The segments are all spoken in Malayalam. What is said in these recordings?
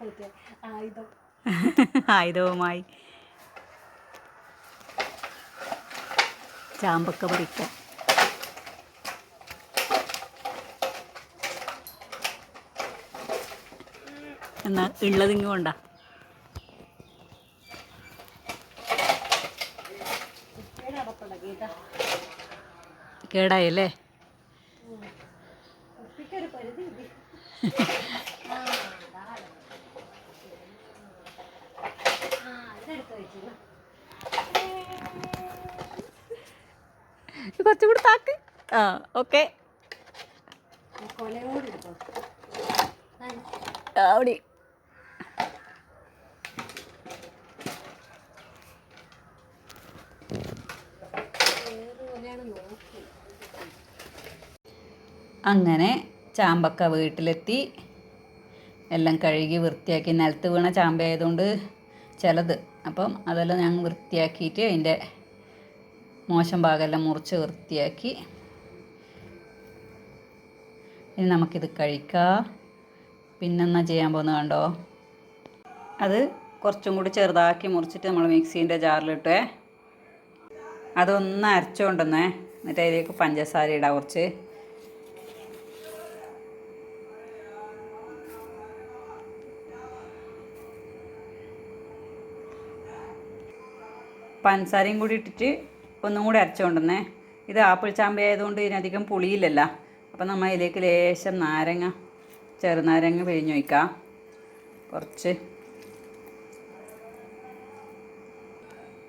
ആയുധവുമായി. ചാമ്പക്ക പറിക്കാം എന്നാ ഉള്ളതിങ്ങ് കൊണ്ട. കേടായല്ലേ? കുറച്ചും കൂടി താക്ക്. ആ ഓക്കെ. അവിടെ അങ്ങനെ ചാമ്പക്ക വീട്ടിലെത്തി. എല്ലാം കഴുകി വൃത്തിയാക്കി നിലത്ത് വീണ ചാമ്പ ആയതുകൊണ്ട് ചിലത് അപ്പം അതെല്ലാം ഞാൻ വൃത്തിയാക്കിയിട്ട് അതിന്റെ മോശം ഭാഗമെല്ലാം മുറിച്ച് വൃത്തിയാക്കി ഇനി നമുക്കിത് കഴിക്കാം. പിന്നെന്നാ ചെയ്യാൻ പോകുന്നത് കണ്ടോ? അത് കുറച്ചും കൂടി ചെറുതാക്കി മുറിച്ചിട്ട് നമ്മൾ മിക്സീന്റെ ജാറിലിട്ടേ. അതൊന്ന് അരച്ചുകൊണ്ടുവന്നേ. എന്നിട്ട് അതിലേക്ക് പഞ്ചസാര ഇടാം കുറച്ച്. പഞ്ചസാരയും കൂടി ഇട്ടിട്ട് ഒന്നും കൂടി അരച്ചുകൊണ്ടുവന്നേ ഇത് ആപ്പിൾ ചാമ്പ ആയതുകൊണ്ട് ഇതിനധികം പുളിയില്ലല്ല. അപ്പം നമ്മൾ ഇതിലേക്ക് ലേശം നാരങ്ങ ചെറുനാരങ്ങ പിഴിഞ്ഞു വയ്ക്കാം കുറച്ച്.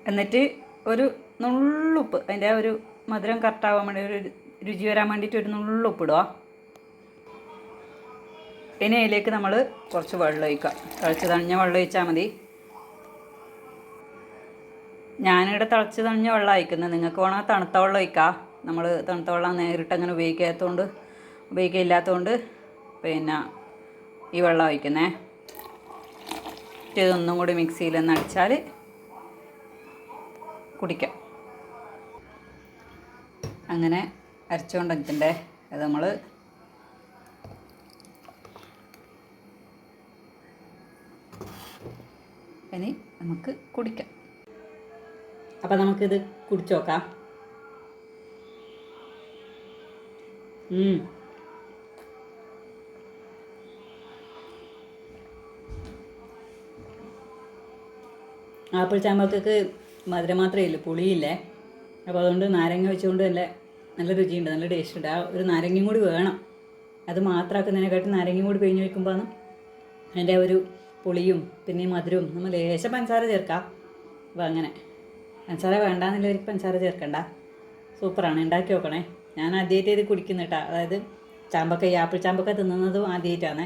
എന്നിട്ട് ഒരു നുള്ളുപ്പ് അതിന്റെ ഒരു മധുരം കറക്റ്റാവാൻ വേണ്ടി ഒരു രുചി വരാൻ വേണ്ടിയിട്ട് ഒരു നുള്ളുപ്പ് ഇടുക. ഇനി അതിലേക്ക് നമ്മൾ കുറച്ച് വെള്ളം ഒഴിക്കാം. തിളച്ച് തണിഞ്ഞ വെള്ളം ഒഴിച്ചാൽ മതി. ഞാനിവിടെ തിളച്ച് തണിഞ്ഞ വെള്ളം അയക്കുന്നത് നിങ്ങൾക്ക് വേണമെങ്കിൽ തണുത്ത വെള്ളം ഒഴിക്കാം. നമ്മൾ തണുത്ത വെള്ളം നേരിട്ട് അങ്ങനെ ഉപയോഗിക്കാത്തതുകൊണ്ട് ഉപയോഗിക്കില്ലാത്തതുകൊണ്ട് പിന്നെ ഈ വെള്ളം ഒഴിക്കുന്നേ. ഇതൊന്നും കൂടി മിക്സിയിൽ ഒന്ന് അടിച്ചാൽ കുടിക്കാം. അങ്ങനെ അരച്ചുകൊണ്ടിരിക്കണ്ടേ. അത് നമ്മൾ ഇനി നമുക്ക് കുടിക്കാം. അപ്പം നമുക്കിത് കുടിച്ചു നോക്കാം. ആപ്പിൾ ചാമ്പക്കൊക്കെ മധുരം മാത്രമേ ഇല്ല പുളിയില്ലേ? അപ്പോൾ അതുകൊണ്ട് നാരങ്ങ വെച്ചുകൊണ്ട് നല്ല നല്ല രുചിയുണ്ട് നല്ല ടേസ്റ്റ് ഉണ്ട്. ആ ഒരു നാരങ്ങയും കൂടി വേണം. അത് മാത്രമാക്കുന്നതിനെക്കാട്ടി നാരങ്ങയും കൂടി പിഴിഞ്ഞ് വയ്ക്കുമ്പോഴാണ് അതിന്റെ ഒരു പുളിയും പിന്നെ മധുരവും നമ്മൾ ലേശം പഞ്ചസാര ചേർക്കാം. അപ്പോൾ അങ്ങനെ. പഞ്ചസാര വേണ്ടാന്നുള്ളവർക്ക് പഞ്ചസാര ചേർക്കണ്ട. സൂപ്പറാണ് ഉണ്ടാക്കി നോക്കണേ. ഞാൻ ആദ്യമായിട്ട് ഇത് കുടിക്കുന്നു കേട്ടോ അതായത് ചാമ്പക്ക ഈ ആപ്പിൾ ചാമ്പക്ക തിന്നുന്നതും ആദ്യമായിട്ടാണ്